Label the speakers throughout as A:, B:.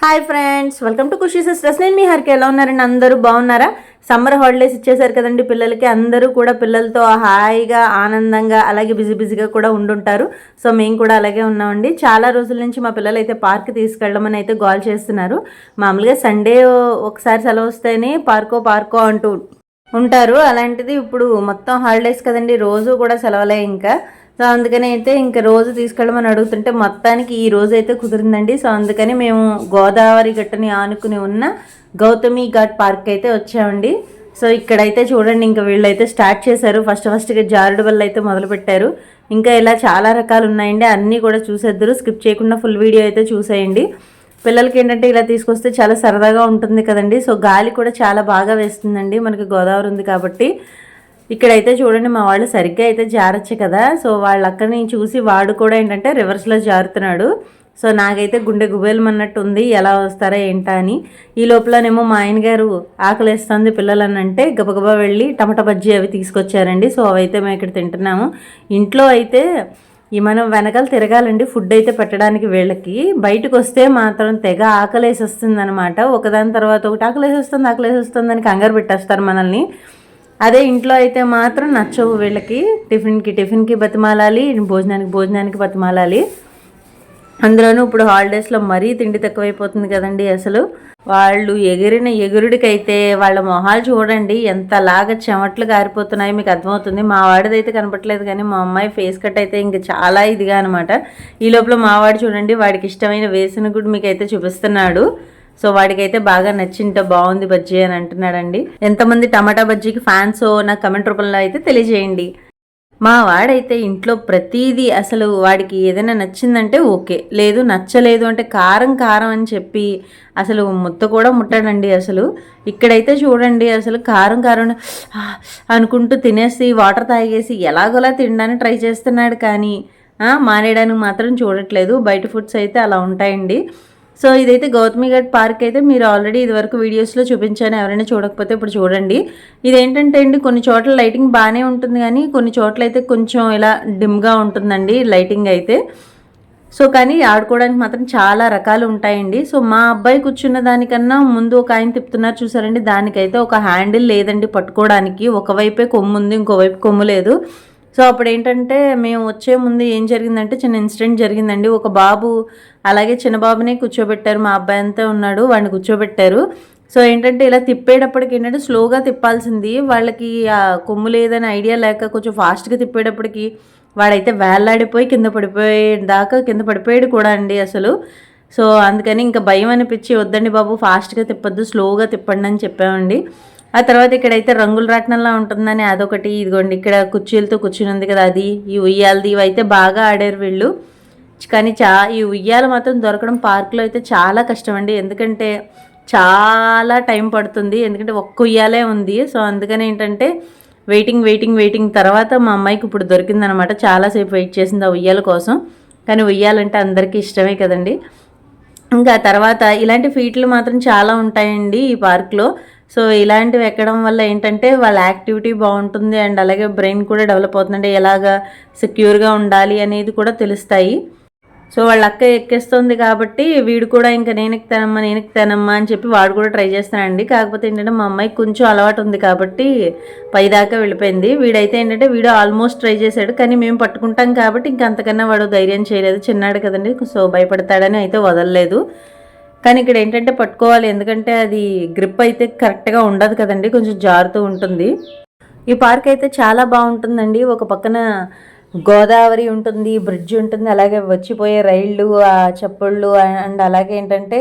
A: Hi friends welcome to Khushi sisters. నేను మీ హరికి ఎలా ఉన్నారండి? అందరూ బాగున్నారా? సమ్మర్ హాలిడేస్ ఇచ్చేసారు కదండి పిల్లలకి. అందరూ కూడా పిల్లలతో హాయిగా ఆనందంగా అలాగే బిజీ బిజీగా కూడా ఉండుంటారు. సో మేము కూడా అలాగే ఉన్నామండి. చాలా రోజుల నుంచి మా పిల్లలు అయితే పార్క్ తీసుకెళ్ళమని అయితే గోల్ చేస్తున్నారు. మామూలుగా సండే ఒకసారి సెలవు వస్తేనే పార్కో పార్కో అంటూ ఉంటారు. అలాంటిది ఇప్పుడు మొత్తం హాలిడేస్ కదండి. రోజు కూడా సెలవులే ఇంకా. సో అందుకని అయితే ఇంకా రోజు తీసుకెళ్ళమని అడుగుతుంటే మొత్తానికి ఈ రోజు అయితే కుదిరిందండి. సో అందుకని మేము గోదావరి గట్టుని ఆనుకుని ఉన్న గౌతమి ఘాట్ పార్క్ అయితే వచ్చామండి. సో ఇక్కడైతే చూడండి ఇంకా వీళ్ళైతే స్టార్ట్ చేశారు. ఫస్ట్ ఫస్ట్గా జారుడు వల్ల అయితే మొదలుపెట్టారు ఇంకా ఇలా చాలా రకాలు ఉన్నాయండి. అన్నీ కూడా చూసేద్దరు. స్కిప్ చేయకుండా ఫుల్ వీడియో అయితే చూసేయండి. పిల్లలకి ఏంటంటే ఇలా తీసుకొస్తే చాలా సరదాగా ఉంటుంది కదండి. సో గాలి కూడా చాలా బాగా వేస్తుందండి. మనకి గోదావరి ఉంది కాబట్టి. ఇక్కడైతే చూడండి మా వాళ్ళు సరిగ్గా అయితే జారచ్చు కదా. సో వాళ్ళ అక్కని చూసి వాడు కూడా ఏంటంటే రివర్స్లో జారుతున్నాడు. సో నాకైతే గుండె గుబేలమన్నట్టు ఉంది ఎలా వస్తారా ఏంటా అని. ఈ లోపలనేమో మా ఆయన గారు ఆకలిస్తుంది పిల్లలని అంటే గబగబా వెళ్ళి టమాటా బజ్జీ అవి తీసుకొచ్చారండి. సో అవైతే మేము ఇక్కడ తింటున్నాము. ఇంట్లో అయితే ఈ మనం వెనకాల తిరగాలండి ఫుడ్ అయితే పెట్టడానికి వీళ్ళకి. బయటకు వస్తే మాత్రం తెగ ఆకలేసి వస్తుంది అనమాట ఒకదాని తర్వాత ఒకటి ఆకలేసి వస్తుంది ఆకలేసి వస్తుంది అని కంగారు పెట్టేస్తారు మనల్ని. అదే ఇంట్లో అయితే మాత్రం నచ్చవు వీళ్ళకి. టిఫిన్కి టిఫిన్కి బతిమాలాలి భోజనానికి భోజనానికి బతిమాలాలి. అందులోనూ ఇప్పుడు హాలిడేస్లో మరీ తిండి తక్కువైపోతుంది కదండి అసలు. వాళ్ళు ఎగిరిన ఎగురుడికైతే వాళ్ళ మొహాలు చూడండి ఎంతలాగా చెమట్లు కారిపోతున్నాయి మీకు అర్థమవుతుంది. మా వాడిదైతే కనపట్లేదు కానీ మా అమ్మాయి ఫేస్ కట్ అయితే ఇంకా చాలా ఇదిగా అనమాట ఈ లోపల మా వాడు చూడండి వాడికి ఇష్టమైన వేసిన కూడా మీకు అయితే చూపిస్తున్నాడు. సో వాడికైతే బాగా నచ్చింట బాగుంది బజ్జీ అని అంటున్నాడండి. ఎంతమంది టమాటా బజ్జీకి ఫ్యాన్స్ నాకు కమెంట్ రూపంలో అయితే తెలియజేయండి. మా వాడైతే ఇంట్లో ప్రతిదీ అసలు వాడికి ఏదైనా నచ్చిందంటే ఓకే లేదు నచ్చలేదు అంటే కారం కారం అని చెప్పి అసలు ముత్త కూడా ముట్టాడండి అసలు. ఇక్కడైతే చూడండి అసలు కారం కారం అనుకుంటూ తినేసి వాటర్ తాగేసి ఎలాగోలా తినడానికి ట్రై చేస్తున్నాడు కానీ మానేయడానికి మాత్రం చూడట్లేదు. బయట ఫుడ్స్ అయితే అలా ఉంటాయండి. సో ఇదైతే గౌతమి ఘాట్ పార్క్ అయితే మీరు ఆల్రెడీ ఇదివరకు వీడియోస్లో చూపించాను. ఎవరైనా చూడకపోతే ఇప్పుడు చూడండి. ఇదేంటంటే అండి కొన్ని చోట్ల లైటింగ్ బాగానే ఉంటుంది కానీ కొన్ని చోట్ల అయితే కొంచెం ఇలా డిమ్గా ఉంటుందండి లైటింగ్ అయితే. సో కానీ ఆడుకోవడానికి మాత్రం చాలా రకాలు ఉంటాయండి. సో మా అబ్బాయి కూర్చున్న దానికన్నా ముందు ఒక ఆయన తిప్పుతున్నారు చూసారండి. దానికైతే ఒక హ్యాండిల్ లేదండి పట్టుకోవడానికి. ఒకవైపే కొమ్ము ఉంది ఇంకోవైపు కొమ్ము లేదు. సో అప్పుడు ఏంటంటే మేము వచ్చే ముందు ఏం జరిగిందంటే చిన్న ఇన్సిడెంట్ జరిగిందండి. ఒక బాబు అలాగే చిన్న బాబునే కూర్చోబెట్టారు. మా అబ్బాయి అంతా ఉన్నాడు వాడిని కూర్చోబెట్టారు. సో ఏంటంటే ఇలా తిప్పేటప్పటికి ఏంటంటే స్లోగా తిప్పాల్సింది. వాళ్ళకి ఆ కొమ్ము లేదని ఐడియా లేక కొంచెం ఫాస్ట్గా తిప్పేటప్పటికి వాడైతే వేలాడిపోయి కింద పడిపోయే దాకా కింద పడిపోయాడు కూడా అండి అసలు. సో అందుకని ఇంకా భయం అనిపించి వద్దండి బాబు ఫాస్ట్గా తిప్పొద్దు స్లోగా తిప్పండి అని చెప్పామండి. ఆ తర్వాత ఇక్కడైతే రంగుల రాట్నంలా ఉంటుందని అదొకటి. ఇదిగోండి ఇక్కడ కుర్చీలతో కూర్చుని ఉంది కదా అది. ఈ ఉయ్యాలది ఇవైతే బాగా ఆడారు వీళ్ళు. కానీ చా ఈ ఉయ్యాలు మాత్రం దొరకడం పార్క్లో అయితే చాలా కష్టం అండి ఎందుకంటే చాలా టైం పడుతుంది. ఎందుకంటే ఒక్క ఉయ్యాలే ఉంది. సో అందుకని ఏంటంటే వెయిటింగ్ వెయిటింగ్ వెయిటింగ్ తర్వాత మా అమ్మాయికి ఇప్పుడు దొరికిందనమాట. చాలాసేపు వెయిట్ చేసింది ఆ ఉయ్యాల కోసం. కానీ ఉయ్యాలంటే అందరికీ ఇష్టమే కదండి. ఇంకా తర్వాత ఇలాంటి ఫీట్లు మాత్రం చాలా ఉంటాయండి ఈ పార్క్లో. సో ఇలాంటివి ఎక్కడం వల్ల ఏంటంటే వాళ్ళ యాక్టివిటీ బాగుంటుంది అండ్ అలాగే బ్రెయిన్ కూడా డెవలప్ అవుతుందంటే ఎలాగా సెక్యూర్గా ఉండాలి అనేది కూడా తెలుస్తాయి. సో వాళ్ళ అక్క ఎక్కేస్తుంది కాబట్టి వీడు కూడా ఇంకా నేను ఎక్కుతానమ్మా నేను ఎక్కుతానమ్మా అని చెప్పి వాడు కూడా ట్రై చేస్తానండి కాకపోతే ఏంటంటే మా అమ్మాయికి కొంచెం అలవాటు ఉంది కాబట్టి పైదాకా వెళ్ళిపోయింది. వీడైతే ఏంటంటే వీడు ఆల్మోస్ట్ ట్రై చేశాడు కానీ మేము పట్టుకుంటాం కాబట్టి ఇంక అంతకన్నా వాడు ధైర్యం చేయలేదు. చిన్నాడు కదండి సో భయపడతాడని అయితే వదలలేదు. కానీ ఇక్కడ ఏంటంటే పట్టుకోవాలి ఎందుకంటే అది గ్రిప్ అయితే కరెక్ట్గా ఉండదు కదండి కొంచెం జారుతూ ఉంటుంది. ఈ పార్క్ అయితే చాలా బాగుంటుందండి. ఒక పక్కన గోదావరి ఉంటుంది బ్రిడ్జ్ ఉంటుంది అలాగే వచ్చిపోయే రైళ్ళు ఆ చెప్పుళ్ళు అండ్ అలాగే ఏంటంటే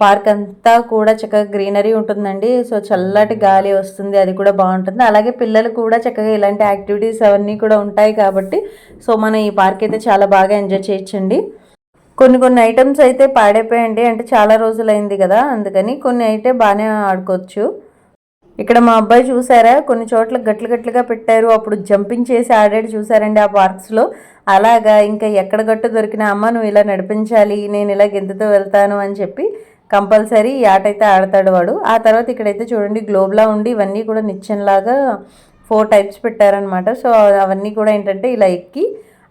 A: పార్క్ అంతా కూడా చక్కగా గ్రీనరీ ఉంటుందండి. సో చల్లటి గాలి వస్తుంది అది కూడా బాగుంటుంది. అలాగే పిల్లలు కూడా చక్కగా ఇలాంటి యాక్టివిటీస్ అవన్నీ కూడా ఉంటాయి కాబట్టి సో మనం ఈ పార్క్ అయితే చాలా బాగా ఎంజాయ్ చేయొచ్చండి. కొన్ని కొన్ని ఐటమ్స్ అయితే పాడైపోయండి అంటే చాలా రోజులైంది కదా అందుకని కొన్ని అయితే బాగానే ఆడుకోవచ్చు. ఇక్కడ మా అబ్బాయి చూసారా కొన్ని చోట్ల గట్లు గట్లుగా పెట్టారు. అప్పుడు జంపింగ్ చేసి ఆడాడు చూసారండి ఆ పార్క్స్లో అలాగా ఇంకా ఎక్కడ గట్టు దొరికినా అమ్మ నువ్వు ఇలా నడిపించాలి నేను ఇలా గెంతుతో వెళ్తాను అని చెప్పి కంపల్సరీ ఈ ఆట అయితే ఆడతాడు వాడు. ఆ తర్వాత ఇక్కడైతే చూడండి గ్లోబ్లా ఉండి ఇవన్నీ కూడా నిచ్చెనలాగా ఫోర్ టైప్స్ పెట్టారనమాట సో అవన్నీ కూడా ఏంటంటే ఇలా ఎక్కి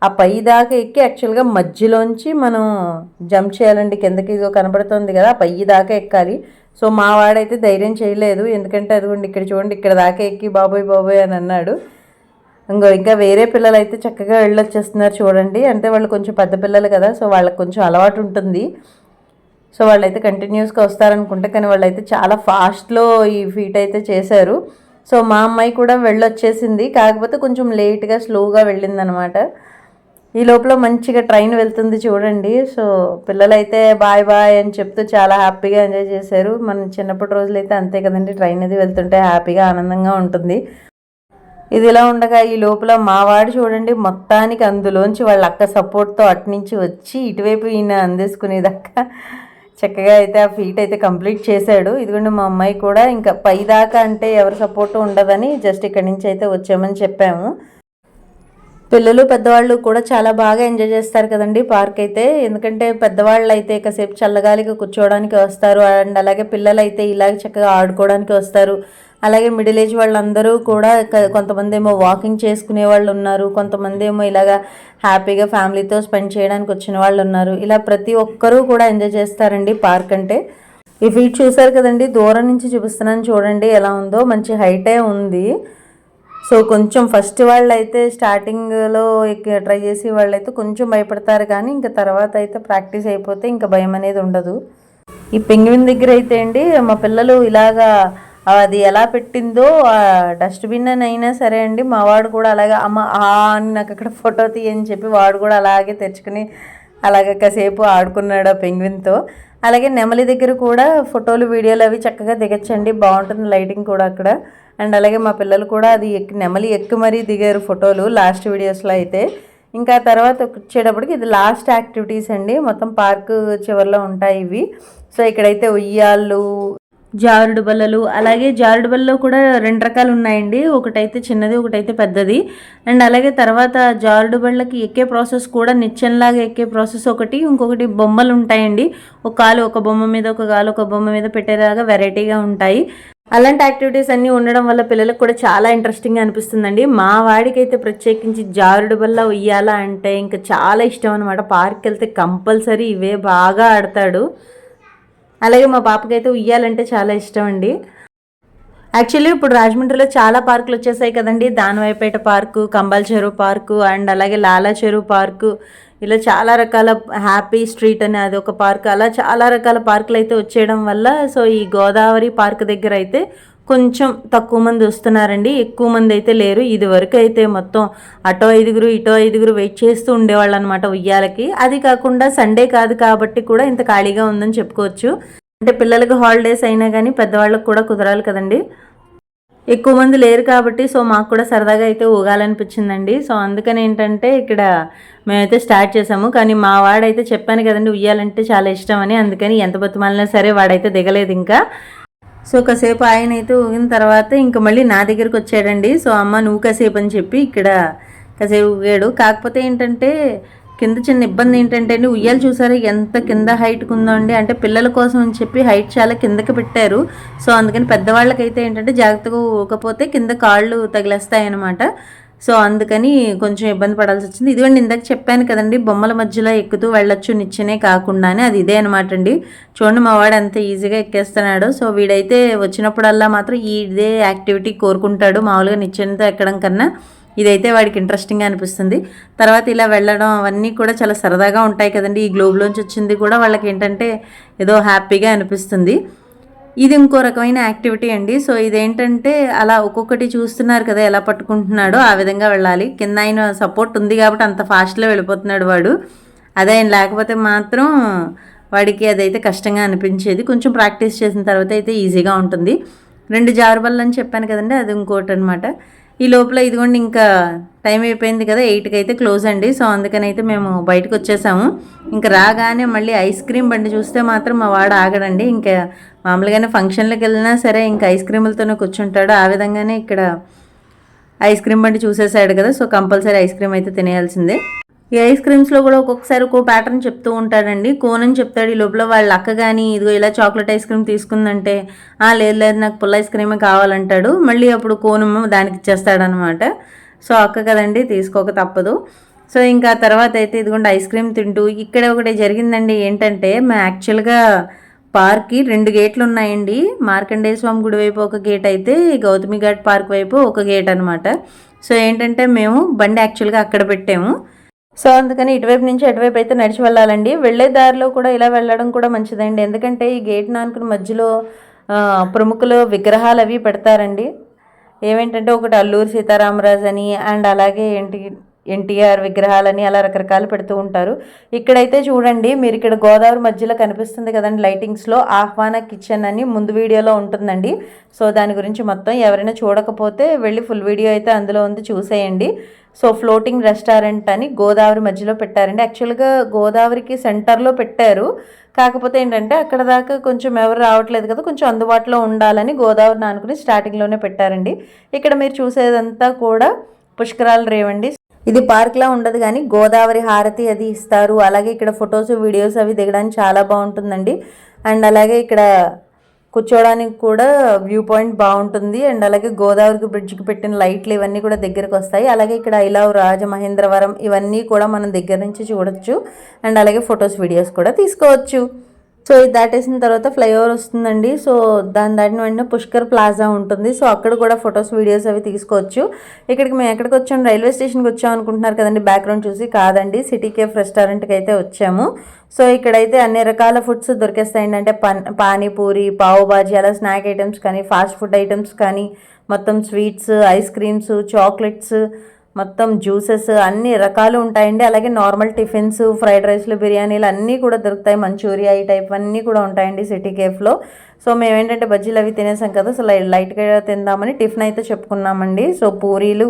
A: ఆ పై దాకా ఎక్కి యాక్చువల్గా మధ్యలోంచి మనం జంప్ చేయాలండి. కిందకి ఇదో కనపడుతుంది కదా ఆ పై దాకా ఎక్కాలి. సో మా వాడైతే ధైర్యం చేయలేదు. ఎందుకంటే అదిగోండి ఇక్కడ చూడండి ఇక్కడ దాకా ఎక్కి బాబోయ్ బాబోయ్ అని అన్నాడు. ఇంకో ఇంకా వేరే పిల్లలు అయితే చక్కగా వెళ్ళొచ్చేస్తున్నారు చూడండి. అంటే వాళ్ళు కొంచెం పెద్ద పిల్లలు కదా సో వాళ్ళకి కొంచెం అలవాటు ఉంటుంది. సో వాళ్ళైతే కంటిన్యూస్గా వస్తారనుకుంటే కానీ వాళ్ళైతే చాలా ఫాస్ట్లో ఈ ఫీట్ అయితే చేశారు. సో మా అమ్మాయి కూడా వెళ్ళొచ్చేసింది. కాకపోతే కొంచెం లేట్గా స్లోగా వెళ్ళిందనమాట. ఈ లోపల మంచిగా ట్రైన్ వెళ్తుంది చూడండి. సో పిల్లలైతే బాయ్ బాయ్ అని చెప్తూ చాలా హ్యాపీగా ఎంజాయ్ చేశారు. మన చిన్నప్పటి రోజులైతే అంతే కదండి. ట్రైన్ అది వెళ్తుంటే హ్యాపీగా ఆనందంగా ఉంటుంది. ఇది ఇలా ఉండగా ఈ లోపల మావాడు చూడండి మొత్తానికి అందులోంచి వాళ్ళ అక్క సపోర్ట్తో అట్నుంచి వచ్చి ఇటువైపు ఈయన అందేసుకునేదాకా చక్కగా అయితే ఆ ఫీట్ అయితే కంప్లీట్ చేశాడు. ఇదిగోండి మా అమ్మాయి కూడా ఇంకా పై దాకా అంటే ఎవరి సపోర్ట్ ఉండదని జస్ట్ ఇక్కడి నుంచి అయితే వచ్చామని చెప్పాము. పిల్లలు పెద్దవాళ్ళు కూడా చాలా బాగా ఎంజాయ్ చేస్తారు కదండి పార్క్ అయితే. ఎందుకంటే పెద్దవాళ్ళు అయితే కాసేపు చల్లగాలిగా కూర్చోవడానికి వస్తారు. అండ్ అలాగే పిల్లలు అయితే ఇలాగ చక్కగా ఆడుకోవడానికి వస్తారు. అలాగే మిడిల్ ఏజ్ వాళ్ళందరూ కూడా కొంతమంది ఏమో వాకింగ్ చేసుకునే వాళ్ళు ఉన్నారు. కొంతమంది ఏమో ఇలాగా హ్యాపీగా ఫ్యామిలీతో స్పెండ్ చేయడానికి వచ్చిన వాళ్ళు ఉన్నారు. ఇలా ప్రతి ఒక్కరూ కూడా ఎంజాయ్ చేస్తారండి పార్క్ అంటే. ఈ ఫీట్ చూసారు కదండి దూరం నుంచి చూపిస్తున్నాను చూడండి ఎలా ఉందో. మంచి హైటే ఉంది. సో కొంచెం ఫస్ట్ వాళ్ళు అయితే స్టార్టింగ్లో ట్రై చేసి వాళ్ళు అయితే కొంచెం భయపడతారు కానీ ఇంకా తర్వాత అయితే ప్రాక్టీస్ అయిపోతే ఇంకా భయం అనేది ఉండదు. ఈ పెంగ్విన్ దగ్గర అయితే అండి మా పిల్లలు ఇలాగా అది ఎలా పెట్టిందో ఆ డస్ట్బిన్ అని అయినా సరే అండి మా వాడు కూడా అలాగే అమ్మ ఆ అని నాకు అక్కడ ఫోటో తీయని చెప్పి వాడు కూడా అలాగే తెచ్చుకుని అలాగే కాసేపు ఆడుకున్నాడు ఆ పెంగ్విన్తో అలాగే నెమలి దగ్గర కూడా ఫోటోలు వీడియోలు అవి చక్కగా దిగచ్చండి బాగుంటుంది లైటింగ్ కూడా అక్కడ. అండ్ అలాగే మా పిల్లలు కూడా అది ఎక్కి నెమలి ఎక్కి మరీ దిగారు ఫోటోలు లాస్ట్ వీడియోస్లో అయితే. ఇంకా తర్వాత వచ్చేటప్పటికి ఇది లాస్ట్ యాక్టివిటీస్ అండి. మొత్తం పార్క్ చివరిలో ఉంటాయి ఇవి. సో ఇక్కడైతే ఉయ్యాళ్ళు జారుడు బల్లలు అలాగే జారుడు బల్లలో కూడా రెండు రకాలు ఉన్నాయండి. ఒకటైతే చిన్నది ఒకటైతే పెద్దది. అండ్ అలాగే తర్వాత జారుడు బళ్ళకి ఎక్కే ప్రాసెస్ కూడా నిచ్చెనలాగా ఎక్కే ప్రాసెస్ ఒకటి ఇంకొకటి బొమ్మలు ఉంటాయండి. ఒక కాలు ఒక బొమ్మ మీద ఒక కాలు ఒక బొమ్మ మీద పెట్టేలాగా వెరైటీగా ఉంటాయి. అలాంటి యాక్టివిటీస్ అన్నీ ఉండడం వల్ల పిల్లలకు కూడా చాలా ఇంట్రెస్టింగ్ అనిపిస్తుందండి. మా వాడికైతే ప్రత్యేకించి జారుడు వల్ల ఉయ్యాల అంటే ఇంకా చాలా ఇష్టం అనమాట పార్క్కి వెళ్తే కంపల్సరీ ఇవే బాగా ఆడతాడు. అలాగే మా పాపకైతే ఉయ్యాలంటే చాలా ఇష్టం అండి. యాక్చువల్లీ ఇప్పుడు రాజమండ్రిలో చాలా పార్కులు వచ్చేసాయి కదండి. దానవాయిపేట పార్కు కంబల్ చెరువు పార్కు అండ్ అలాగే లాలా చెరువు పార్కు. ఇలా చాలా రకాల హ్యాపీ స్ట్రీట్ అని అది ఒక పార్క్. అలా చాలా రకాల పార్కులు అయితే వచ్చేయడం వల్ల సో ఈ గోదావరి పార్క్ దగ్గర అయితే కొంచెం తక్కువ మంది వస్తున్నారండి. ఎక్కువ మంది అయితే లేరు. ఇది వరకు అయితే మొత్తం అటో ఐదుగురు ఇటో ఐదుగురు వెయిట్ చేస్తూ ఉండేవాళ్ళు అనమాట ఉయ్యాలకి. అది కాకుండా సండే కాదు కాబట్టి కూడా ఇంత ఖాళీగా ఉందని చెప్పుకోవచ్చు. అంటే పిల్లలకి హాలిడేస్ అయినా కానీ పెద్దవాళ్ళకి కూడా కుదరాలి కదండి. ఎక్కువ మంది లేరు కాబట్టి సో మాకు కూడా సరదాగా అయితే ఊగాలనిపించిందండి. సో అందుకని ఏంటంటే ఇక్కడ మేమైతే స్టార్ట్ చేసాము. కానీ మా వాడైతే చెప్పాను కదండి ఉయ్యాలంటే చాలా ఇష్టం అని. అందుకని ఎంత బతుమాలినా సరే వాడైతే దిగలేదు ఇంకా. సో కాసేపు ఆయన అయితే ఊగిన తర్వాత ఇంక మళ్ళీ నా దగ్గరికి వచ్చాడండి. సో అమ్మ నువ్వు కాసేపు అని చెప్పి ఇక్కడ కాసేపు ఊగాడు. కాకపోతే ఏంటంటే కింద చిన్న ఇబ్బంది ఏంటంటే అండి ఉయ్యాలు చూసారా? ఎంత కింద హైట్కి ఉందో అండి. అంటే పిల్లల కోసం అని చెప్పి హైట్ చాలా కిందకి పెట్టారు. సో అందుకని పెద్దవాళ్ళకైతే ఏంటంటే జాగ్రత్తగా ఊకపోతే కింద కాళ్ళు తగిలేస్తాయన్నమాట. సో అందుకని కొంచెం ఇబ్బంది పడాల్సి వచ్చింది. ఇదిగోండి ఇందాక చెప్పాను కదండి బొమ్మల మధ్యలో ఎక్కుతూ వెళ్ళొచ్చు నిచ్చెనే కాకుండానే. అది ఇదే అనమాట అండి. చూడండి మా వాడు ఎంత ఈజీగా ఎక్కేస్తున్నాడు. సో వీడైతే వచ్చినప్పుడల్లా మాత్రం ఈ ఇదే యాక్టివిటీ కోరుకుంటాడు మామూలుగా నిచ్చెనతో ఎక్కడం కన్నా. ఇదైతే వాడికి ఇంట్రెస్టింగ్గా అనిపిస్తుంది. తర్వాత ఇలా వెళ్ళడం అవన్నీ కూడా చాలా సరదాగా ఉంటాయి కదండి. ఈ గ్లోబ్లోంచి వచ్చింది కూడా వాళ్ళకి ఏంటంటే ఏదో హ్యాపీగా అనిపిస్తుంది. ఇది ఇంకో రకమైన యాక్టివిటీ అండి. సో ఇదేంటంటే అలా ఒక్కొక్కటి చూస్తున్నారు కదా ఎలా పట్టుకుంటున్నాడో ఆ విధంగా వెళ్ళాలి. కింద ఆయన సపోర్ట్ ఉంది కాబట్టి అంత ఫాస్ట్లో వెళ్ళిపోతున్నాడు వాడు. అదే ఆయన లేకపోతే మాత్రం వాడికి అదైతే కష్టంగా అనిపించేది. కొంచెం ప్రాక్టీస్ చేసిన తర్వాత అయితే ఈజీగా ఉంటుంది. రెండు జారుబల్లని చెప్పాను కదండి అది ఇంకోటి అనమాట ఈ లోపల ఇదిగోండి ఇంకా టైం అయిపోయింది కదా ఎయిట్కి అయితే క్లోజ్ అండి. సో అందుకని అయితే మేము బయటకు వచ్చేసాము. ఇంకా రాగానే మళ్ళీ ఐస్ క్రీమ్ బండి చూస్తే మాత్రం మా వాడు ఆగడండి. ఇంకా మామూలుగానే ఫంక్షన్లకు వెళ్ళినా సరే ఇంకా ఐస్ క్రీములతోనే కూర్చుంటాడు. ఆ విధంగానే ఇక్కడ ఐస్ క్రీమ్ బండి చూసేసాడు కదా సో కంపల్సరీ ఐస్ క్రీమ్ అయితే తినేయాల్సిందే. ఈ ఐస్ క్రీమ్స్లో కూడా ఒక్కొక్కసారి ఒక్కో ప్యాటర్న్ చెప్తూ ఉంటాడండి కోన్ అని చెప్తాడు ఈ లోపల వాళ్ళ అక్క కానీ ఇదిగో ఇలా చాక్లెట్ ఐస్ క్రీమ్ తీసుకుందంటే "ఆ, లేదు లేదు నాకు పుల్ల ఐస్ క్రీమే కావాలంటాడు. మళ్ళీ అప్పుడు కోనమ్మ దానికి ఇచ్చేస్తాడనమాట. సో అక్క కదండి తీసుకోక తప్పదు. సో ఇంకా తర్వాత అయితే ఇదిగోండి ఐస్ క్రీమ్ తింటూ ఇక్కడ ఒకటి జరిగిందండి ఏంటంటే మా యాక్చువల్గా పార్క్కి రెండు గేట్లు ఉన్నాయండి. మార్కండేయ స్వామి గుడి వైపు ఒక గేట్ అయితే గౌతమి ఘాట్ పార్క్ వైపు ఒక గేట్ అనమాట. సో ఏంటంటే మేము బండి యాక్చువల్గా అక్కడ పెట్టాము. సో అందుకని ఇటువైపు నుంచి అటువైపు అయితే నడిచి వెళ్ళాలండి. వెళ్ళే దారిలో కూడా ఇలా వెళ్ళడం కూడా మంచిదండి. ఎందుకంటే ఈ గేట్ నానుకుని మధ్యలో ప్రముఖులు విగ్రహాలు అవి పెడతారండి. ఏమేంటంటే ఒకటి అల్లూరు సీతారామరాజు అని అండ్ అలాగే ఏంటి ఎన్టీఆర్ విగ్రహాలని అలా రకరకాలు పెడుతూ ఉంటారు. ఇక్కడైతే చూడండి మీరు ఇక్కడ గోదావరి మధ్యలో కనిపిస్తుంది కదండి లైటింగ్స్లో ఆహ్వాన కిచెన్ అని ముందు వీడియోలో ఉంటుందండి. సో దాని గురించి మొత్తం ఎవరైనా చూడకపోతే వెళ్ళి ఫుల్ వీడియో అయితే అందులో ఉంది చూసేయండి. సో ఫ్లోటింగ్ రెస్టారెంట్ అని గోదావరి మధ్యలో పెట్టారండి. యాక్చువల్గా గోదావరికి సెంటర్లో పెట్టారు. కాకపోతే ఏంటంటే అక్కడ దాకా కొంచెం ఎవరు రావట్లేదు కదా కొంచెం అందుబాటులో ఉండాలని గోదావరిని అనుకుని స్టార్టింగ్లోనే పెట్టారండి. ఇక్కడ మీరు చూసేదంతా కూడా పుష్కరాలు రేవండి. ఇది పార్క్లా ఉండదు కానీ గోదావరి హారతి అది ఇస్తారు. అలాగే ఇక్కడ ఫొటోస్ వీడియోస్ అవి దిగడానికి చాలా బాగుంటుందండి. అండ్ అలాగే ఇక్కడ కూర్చోవడానికి కూడా వ్యూ పాయింట్ బాగుంటుంది. అండ్ అలాగే గోదావరికి బ్రిడ్జ్కి పెట్టిన లైట్లు ఇవన్నీ కూడా దగ్గరకు వస్తాయి. అలాగే ఇక్కడ ఐలావ్ రాజమహేంద్రవరం ఇవన్నీ కూడా మనం దగ్గర నుంచి చూడొచ్చు. అండ్ అలాగే ఫొటోస్ వీడియోస్ కూడా తీసుకోవచ్చు. సో ఇది దాటేసిన తర్వాత ఫ్లైఓవర్ వస్తుందండి. సో దాని దాటిన వెంటనే పుష్కర్ ప్లాజా ఉంటుంది. సో అక్కడ కూడా ఫొటోస్ వీడియోస్ అవి తీసుకోవచ్చు. ఇక్కడికి మేము ఎక్కడికి వచ్చాం? రైల్వే స్టేషన్కి వచ్చాం అనుకుంటున్నారు కదండి. బ్యాక్గ్రౌండ్ చూసి కాదండి. సిటీ కేఫ్ రెస్టారెంట్కి అయితే వచ్చాము. సో ఇక్కడైతే అన్ని రకాల ఫుడ్స్ దొరికేస్తాయండి. అంటే పన్ పానీపూరి పావు బాజీ అలా స్నాక్ ఐటమ్స్ కానీ ఫాస్ట్ ఫుడ్ ఐటమ్స్ కానీ మొత్తం స్వీట్స్ ఐస్ క్రీమ్స్ చాక్లెట్స్ మొత్తం జ్యూసెస్ అన్ని రకాలు ఉంటాయండి. అలాగే నార్మల్ టిఫిన్స్ ఫ్రైడ్ రైస్లు బిర్యానీలు అన్నీ కూడా దొరుకుతాయి. మంచూరియా ఈ టైప్ అన్నీ కూడా ఉంటాయండి సిటీ కేఫ్లో సో మేము ఏంటంటే బజ్జీలు అవి తినేసాం కదా సో లైట్గా తిందామని టిఫిన్ అయితే చెప్పుకున్నామండి. సో పూరీలు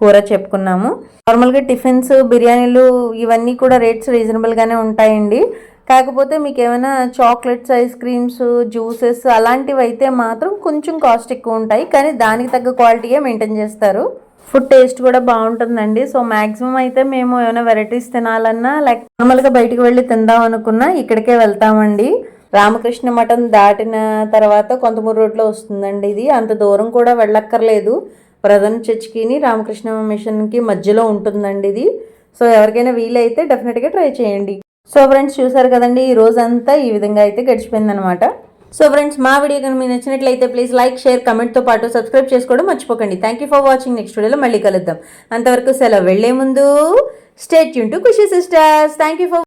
A: కూర చెప్పుకున్నాము. నార్మల్గా టిఫిన్స్ బిర్యానీలు ఇవన్నీ కూడా రేట్స్ రీజనబుల్గానే ఉంటాయండి. కాకపోతే మీకు ఏమైనా చాక్లెట్స్ ఐస్ క్రీమ్స్ జ్యూసెస్ అలాంటివి అయితే మాత్రం కొంచెం కాస్ట్ ఎక్కువ ఉంటాయి. కానీ దానికి తగ్గ క్వాలిటీయే మెయింటైన్ చేస్తారు. ఫుడ్ టేస్ట్ కూడా బాగుంటుందండి. సో మాక్సిమం అయితే మేము ఏమైనా వెరైటీస్ తినాలన్నా లైక్ నార్మల్గా బయటికి వెళ్ళి తిందాం అనుకున్నా ఇక్కడికే వెళ్తామండి. రామకృష్ణ మఠం దాటిన తర్వాత కొంతమూరు రోడ్లో వస్తుందండి ఇది. అంత దూరం కూడా వెళ్ళక్కర్లేదు. ప్రధాన చర్చ్కిని రామకృష్ణ మిషన్కి మధ్యలో ఉంటుందండి ఇది. సో ఎవరికైనా వీలైతే డెఫినెట్గా ట్రై చేయండి. సో ఫ్రెండ్స్ చూసారు కదండి ఈ రోజంతా ఈ విధంగా అయితే గడిచిపోయిందనమాట సో ఫ్రెండ్స్ మా వీడియో కనుక మీకు నచ్చినట్లయితే ప్లీజ్ లైక్ షేర్ కమెంట్తో పాటు సబ్స్క్రైబ్ చేసుకోవడం మర్చిపోకండి. Thank you for watching next వీడియోలో మళ్ళీ కలుద్దాం. అంతవరకు సెలవు వెళ్ళే ముందు stay Yoon to Khushi sisters thank you for